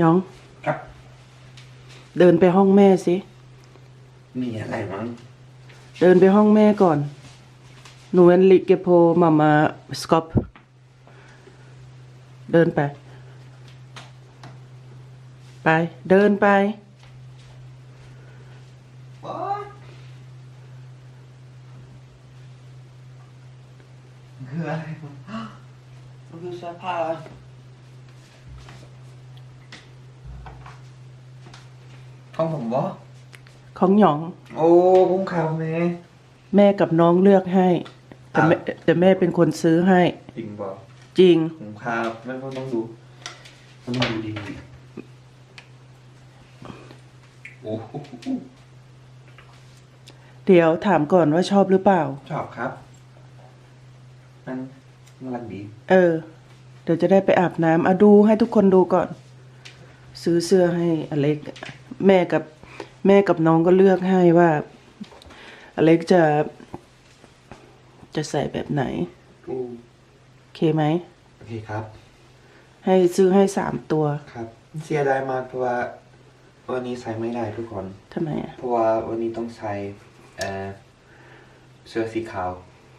ยอง ครับ เดินไปห้องแม่สิ มีอะไรมั้ง เดินไปห้องแม่ก่อน หนูเอนลิเกโพมามาสกอปเดินไป ไป เดินไป คืออะไรมั้งมันคือเสื้อผ้า ของผมบอของหยอง โอ้ผมขาวแม่ แม่กับน้องเลือกให้ แต่แม่อ้าวแต่แม่เป็นคนซื้อให้ จริงบอจริงผมขาวแม่ก็ต้องดูต้องดูดีโอ้โหเดี๋ยวถามก่อนว่าชอบหรือเปล่า ชอบครับ มันน่ารักดี เออ เดี๋ยวจะได้ไปอาบน้ำอะดูให้ทุกคนดูก่อน ซื้อเสื้อให้อเล็ก แม่กับแม่กับน้องก็เลือกให้ว่าอเล็กจะ จะใส่แบบไหนโอ้โอเคไหม โอเคครับ ให้ซื้อให้สามตัวครับ เสียดายมากเพราะว่าวันนี้ใส่ไม่ได้ทุกคน ทำไมอะ เพราะว่าวันนี้ต้องใส่เอ่อเสื้อสีขาว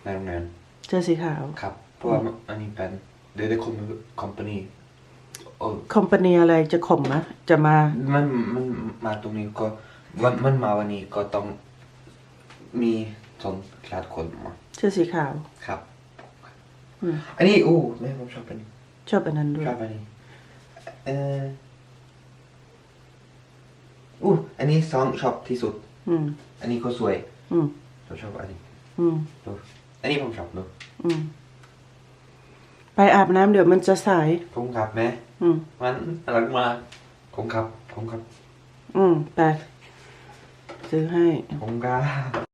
ในโรงเรียนเสื้อสีขาว ครับ เพราะว่าอันนี้เป็นเดอะ คอมคอมพานีโอ้คอมพานีอะไรจะข่มมะจะมา มันมันมาตรงนี้ก็วันมันมาวันนี้ก็ต้องมีสองคลาดคนมาเสื้อสีขาว ครับ อืม อันนี้โอ้แม่ผมชอบอันนี้ชอบอันนั้นด้วย ชอบอันนี้เอ่ออู้อันนี้สองชอบที่สุด อืม อันนี้ก็สวยอืม ผมชอบอันนี้อืม ดูอันนี้ผมชอบดูอืม ไปอาบน้ำเดี๋ยวมันจะสาย ผมขับไหมอืม มันน่ารักมากผมขับผมขับอืม ไป ซื้อให้ ผมขับ